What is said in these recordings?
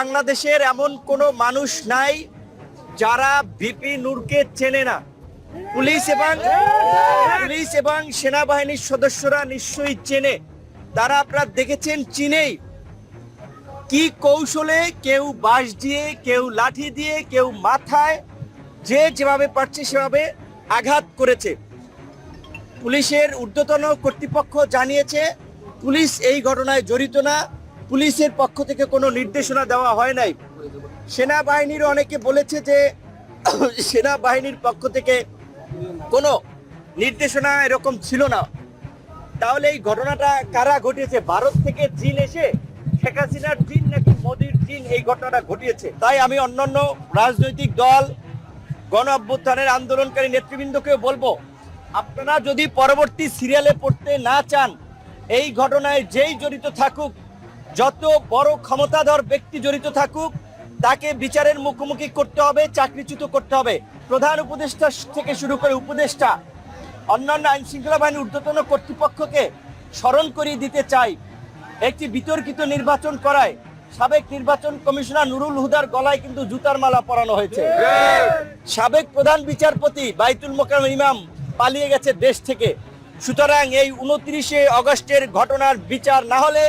বাংলাদেশের এমন কোনো মানুষ নাই যারা ভিপি নূরকে চেনে না। পুলিশ এবং পুলিশ এবং সেনাবাহিনীর সদস্যরা নিশ্চয়ই চেনে। তারা আপনারা দেখেছেন চিনেই কি কৌশলে কেউ বাঁশ দিয়ে, কেউ লাঠি দিয়ে, কেউ মাথায় যে যেভাবে পারছে সেভাবে আঘাত করেছে। পুলিশের ঊর্ধ্বতন কর্তৃপক্ষ জানিয়েছে, পুলিশ এই ঘটনায় জড়িত না। পুলিশের পক্ষ থেকে কোনো নির্দেশনা দেওয়া হয় নাই। সেনাবাহিনীর অনেকে বলেছে যে, সেনাবাহিনীর পক্ষ থেকে কোনো নির্দেশনা এরকম ছিল না। তাহলে এই ঘটনাটা কারা ঘটিয়েছে? ভারত থেকে চীন এসে শেখ হাসিনার চীন নাকি মোদির চীন এই ঘটনাটা ঘটিয়েছে? তাই আমি অন্যান্য রাজনৈতিক দল, গণ অভ্যুত্থানের আন্দোলনকারী নেতৃবৃন্দকেও বলব, আপনারা যদি পরবর্তী সিরিয়ালে পড়তে না চান, এই ঘটনায় যেই জড়িত থাকুক যত বড় ক্ষমতাধর ব্যক্তি জড়িত থাকুক, তাকে বিচারের মুখোমুখি করতে হবে, চাকরিচ্যুত করতে হবে। প্রধান উপদেষ্টা থেকে শুরু করে উপদেষ্টা, অন্যান্য আইন শৃঙ্খলা বাহিনীর ঊর্ধ্বতন কর্তৃপক্ষকে স্মরণ করিয়ে দিতে চাই। একটি বিতর্কিত নির্বাচন করায় সাবেক নির্বাচন কমিশনার নুরুল হুদার গলায় কিন্তু জুতার মালা পরানো হয়েছে। সাবেক প্রধান বিচারপতি বাইতুল মোকারম ইমাম পালিয়ে গেছে দেশ থেকে। সুতরাং এই উনত্রিশে অগস্টের ঘটনার বিচার না হলে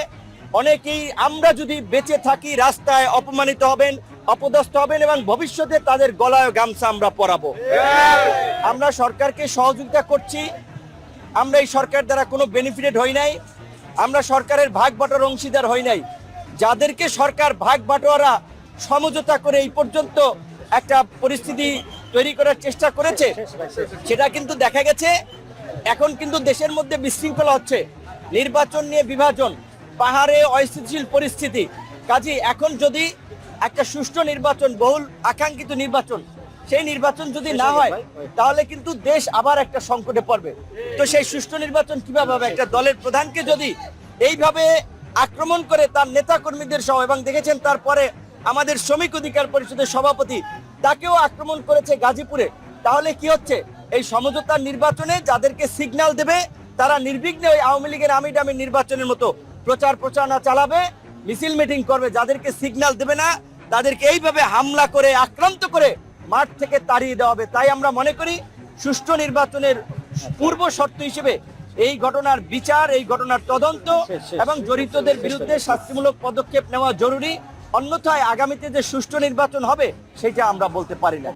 অনেকেই আমরা যদি বেঁচে থাকি, রাস্তায় অপমানিত হবেন, অপদস্থ হবেন এবং ভবিষ্যতে তাদের গলায় গামছা আমরা পরাবো। আমরা সরকারকে সহযোগিতা করছি। আমরা এই সরকার দ্বারা কোনো বেনিফিটেড হই নাই। আমরা সরকারের ভাগ বাটোয়ার অংশীদার হই নাই। যাদেরকে সরকার ভাগ বাটোয়ারা সমঝোতা করে এই পর্যন্ত একটা পরিস্থিতি তৈরি করার চেষ্টা করেছে, সেটা কিন্তু দেখা গেছে। এখন কিন্তু দেশের মধ্যে বিশৃঙ্খলা হচ্ছে। নির্বাচন নিয়ে বিভাজন। পাহাড়ে অস্থিতিশীল পরিস্থিতি। কাজে এখন যদি একটা সুষ্ঠু নির্বাচন বহুল আকাঙ্ক্ষিত নির্বাচন সেই নির্বাচন যদি না হয় তাহলে কিন্তু দেশ আবার একটা সংকটে পড়বে। তো সেই সুষ্ঠু নির্বাচন কীভাবে হবে? একটা দলের প্রধানকে যদি এইভাবে আক্রমণ করে তার নেতা কর্মীদের সহ এবং দেখেছেন তারপরে আমাদের শ্রমিক অধিকার পরিষদের সভাপতি তাকেও আক্রমণ করেছে গাজীপুরে তাহলে কি হচ্ছে? এই সমঝোতার নির্বাচনে যাদেরকে সিগন্যাল দেবে তারা নির্বিঘ্নে ওই আওয়ামী লীগের আমি ডামি নির্বাচনের মতো প্রচার প্রচারণা চালাবে মিছিল মিটিং করবে যাদেরকে সিগন্যাল দেবে না তাদেরকে এইভাবে হামলা করে আক্রান্ত করে মাঠ থেকে তাড়িয়ে দেওয়া হবে। তাই আমরা মনে করি সুষ্ঠু নির্বাচনের পূর্ব শর্ত হিসেবে এই ঘটনার বিচার এই ঘটনার তদন্ত এবং জড়িতদের বিরুদ্ধে শাস্তিমূলক পদক্ষেপ নেওয়া জরুরি। অন্যথায় আগামীতে যে সুষ্ঠু নির্বাচন হবে সেটা আমরা বলতে পারি না।